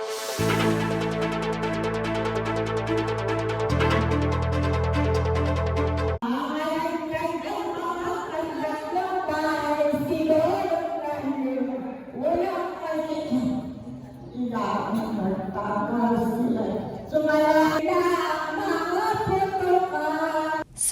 Sa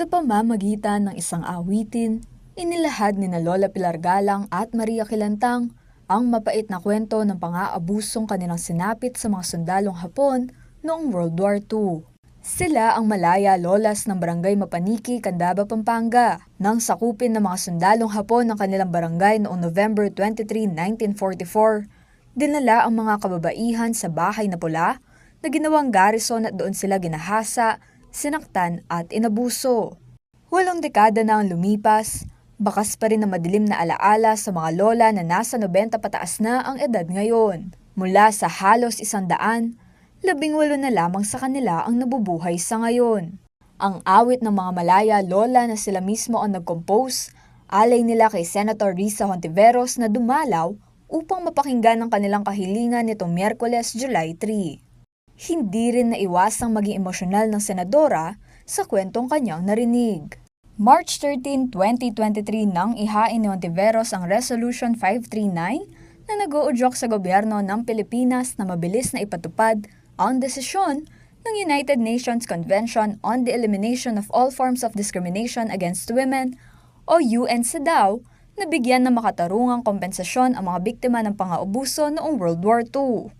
pamamagitan ng isang awitin, inilahad ni na Lola Pilar Galang at Maria Kilantang ang mapait na kwento ng pang-aabusong kanilang sinapit sa mga sundalong Hapon noong World War II. Sila ang malaya lolas ng barangay Mapaniki, Candaba, Pampanga, nang sakupin ng mga sundalong Hapon ng kanilang barangay noong November 23, 1944. Dinala ang mga kababaihan sa bahay na pula na ginawang garrison at doon sila ginahasa, sinaktan at inabuso. Walong dekada na ang lumipas, bakas pa rin ang madilim na alaala sa mga lola na nasa 90 pataas na ang edad ngayon. Mula sa halos isang daan, labing walo na lamang sa kanila ang nabubuhay sa ngayon. Ang awit ng mga malaya lola na sila mismo ang nag-compose, alay nila kay Senator Risa Hontiveros na dumalaw upang mapakinggan ang kanilang kahilingan nitong Miyerkules, July 3. Hindi rin naiwasang maging emosyonal ng senadora sa kwentong kanyang narinig. March 13, 2023 nang ihain ni Ontiveros ang Resolution 539 na nag-uudyok sa gobyerno ng Pilipinas na mabilis na ipatupad ang desisyon ng United Nations Convention on the Elimination of All Forms of Discrimination Against Women o UN CEDAW na bigyan ng makatarungang kompensasyon ang mga biktima ng pang-aabuso noong World War II.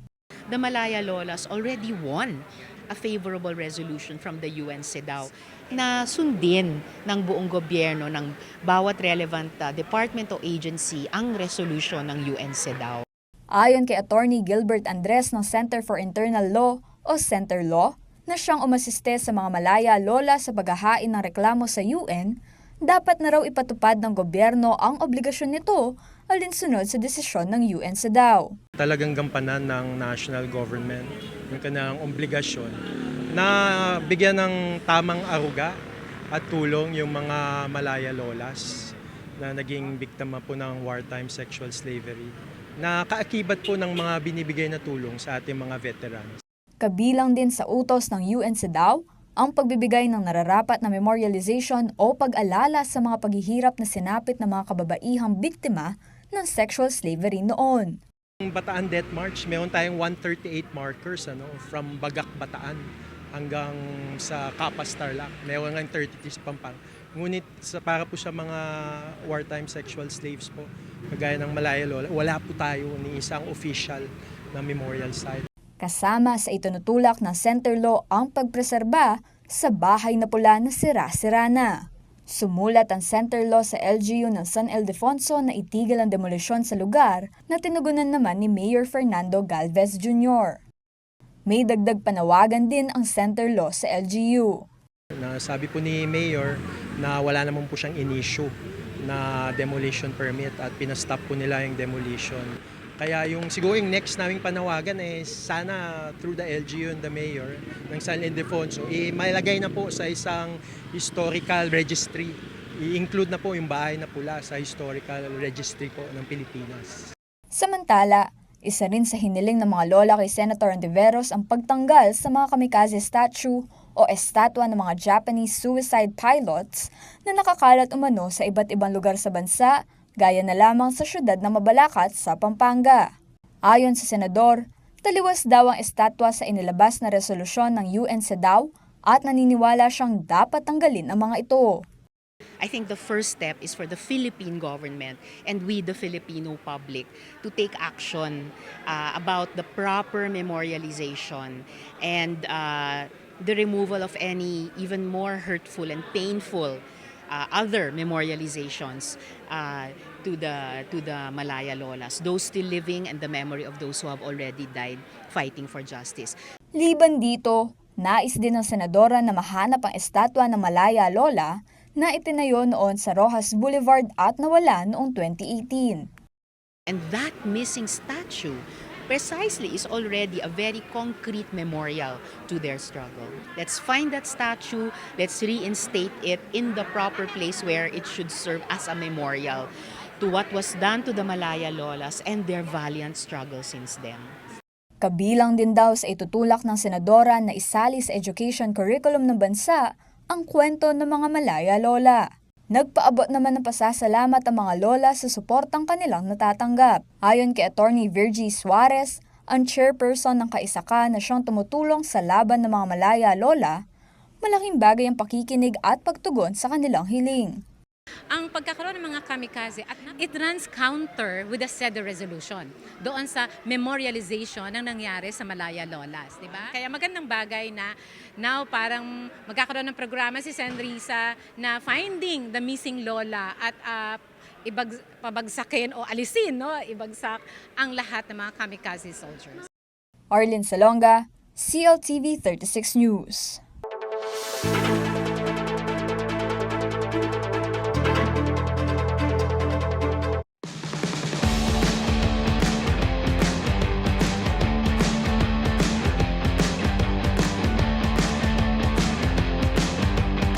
the Malaya Lolas already won a favorable resolution from the UN CEDAW na sundin ng buong gobyerno ng bawat relevant uh, department o agency ang resolution ng UN CEDAW. Ayon kay Attorney Gilbert Andres ng Center for Internal Law o Center Law, na siyang umasiste sa mga malaya lola sa paghahain ng reklamo sa UN, dapat na raw ipatupad ng gobyerno ang obligasyon nito alinsunod sa desisyon ng UN sa DAO. talagang gampanan ng national government yung kanilang obligasyon na bigyan ng tamang aruga at tulong yung mga malaya lolas na naging biktima po ng wartime sexual slavery na kaakibat po ng mga binibigay na tulong sa ating mga veterans. Kabilang din sa utos ng UN sa DAO ang pagbibigay ng nararapat na memorialization o pag-alala sa mga paghihirap na sinapit ng mga kababaihang biktima ng sexual slavery noon. Bataan Death March, meron tayong 138 markers ano, from Bagak Bataan hanggang sa Kapas Tarlac. Meron nga 33 sa Pampang. Ngunit sa, para po sa mga wartime sexual slaves po, kagaya ng Malaya Lola, wala po tayo ni isang official na memorial site. Kasama sa itinutulak ng Center Law ang pagpreserba sa bahay na pula na sira-sira na. Sumulat ang Center Law sa LGU ng San Ildefonso na itigil ang demolisyon sa lugar na tinugunan naman ni Mayor Fernando Galvez Jr. May dagdag panawagan din ang Center Law sa LGU. Na sabi po ni Mayor na wala naman po siyang in-issue na demolition permit at pinastop po nila yung demolition. Kaya yung siguro yung next naming panawagan eh sana through the LGU and the mayor ng San Ildefonso, eh, mailagay na po sa isang historical registry. I-include na po yung bahay na pula sa historical registry po ng Pilipinas. Samantala, isa rin sa hiniling ng mga lola kay Senator Antiveros ang pagtanggal sa mga kamikaze statue o estatwa ng mga Japanese suicide pilots na nakakalat umano sa iba't ibang lugar sa bansa, gaya na lamang sa syudad ng Mabalacat sa Pampanga. Ayon sa senador, taliwas daw ang estatwa sa inilabas na resolusyon ng UN CEDAW at naniniwala siyang dapat tanggalin ang mga ito. I think the first step is for the Philippine government and we, the Filipino public, to take action uh, about the proper memorialization and uh, the removal of any even more hurtful and painful uh, other memorializations uh, to the to the Malaya Lolas, those still living and the memory of those who have already died fighting for justice. Liban dito, nais din ng senadora na mahanap ang estatwa ng Malaya Lola na itinayo noon sa Rojas Boulevard at nawala noong 2018. And that missing statue precisely is already a very concrete memorial to their struggle. Let's find that statue, let's reinstate it in the proper place where it should serve as a memorial to what was done to the Malaya Lolas and their valiant struggle since then. Kabilang din daw sa itutulak ng senadora na isali sa education curriculum ng bansa ang kwento ng mga Malaya Lola. Nagpaabot naman ng pasasalamat ang mga lola sa suportang kanilang natatanggap. Ayon kay Attorney Virgie Suarez, ang chairperson ng kaisaka na siyang tumutulong sa laban ng mga Malaya Lola, malaking bagay ang pakikinig at pagtugon sa kanilang hiling. Ang pagkakaroon ng mga kamikaze at it runs counter with the SEDA resolution doon sa memorialization ng nangyari sa Malaya Lolas, di ba? Kaya magandang bagay na now parang magkakaroon ng programa si Sandrisa na finding the missing Lola at ah, ibag, pabagsakin o alisin, no? Ibagsak ang lahat ng mga kamikaze soldiers. Arlene Salonga, CLTV 36 News.